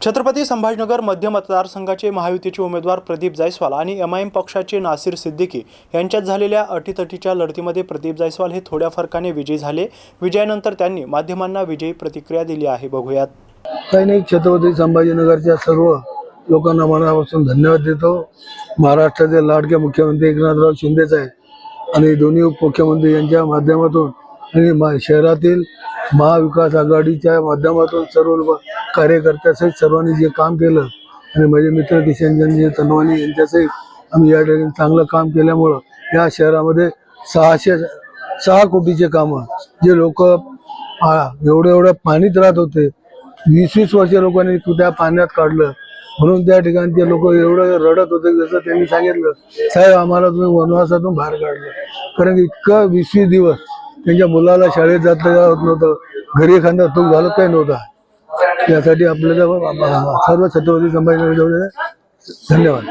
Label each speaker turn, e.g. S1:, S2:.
S1: छत्रपती संभाजीनगर मध्य मतदारसंघाचे महायुतीचे उमेदवार प्रदीप जायस्वाल आणि एम आय एम पक्षाचे नासिर सिद्दीकी यांच्यात झालेल्या अटीतटीच्या लढतीमध्ये प्रदीप जायस्वाल हे थोड्या फरकाने विजयी झाले. विजयानंतर त्यांनी माध्यमांना विजयी प्रतिक्रिया दिली आहे. बघूयात.
S2: काही नाही छत्रपती संभाजीनगरच्या सर्व लोकांना मनापासून धन्यवाद देतो. महाराष्ट्राचे लाडके मुख्यमंत्री एकनाथराव शिंदेच आहे आणि दोन्ही उपमुख्यमंत्री यांच्या माध्यमातून आणि शहरातील महाविकास आघाडीच्या माध्यमातून सर्व कार्यकर्त्यासहित सर्वांनी जे काम केलं आणि माझे मित्र किशनचंदजी तनवानी यांच्यासहित आम्ही या ठिकाणी चांगलं काम केल्यामुळं या शहरामध्ये सहाशे सहा कोटीचे कामं जे लोक एवढं एवढं पाणीत राहत होते वीस वीस वर्ष लोकांनी त्या पाण्यात काढलं. म्हणून त्या ठिकाणचे लोक एवढं रडत होते जसं त्यांनी सांगितलं साहेब आम्हाला तुम्ही वनवासातून बाहेर काढलं. कारण की इतकं वीस वीस दिवस त्यांच्या मुलाला शाळेत जात होत नव्हतं घरी एखादा तूप घालत काही नव्हता. यासाठी आपल्याला सर्व छत्रपती संभाजीनगर धन्यवाद.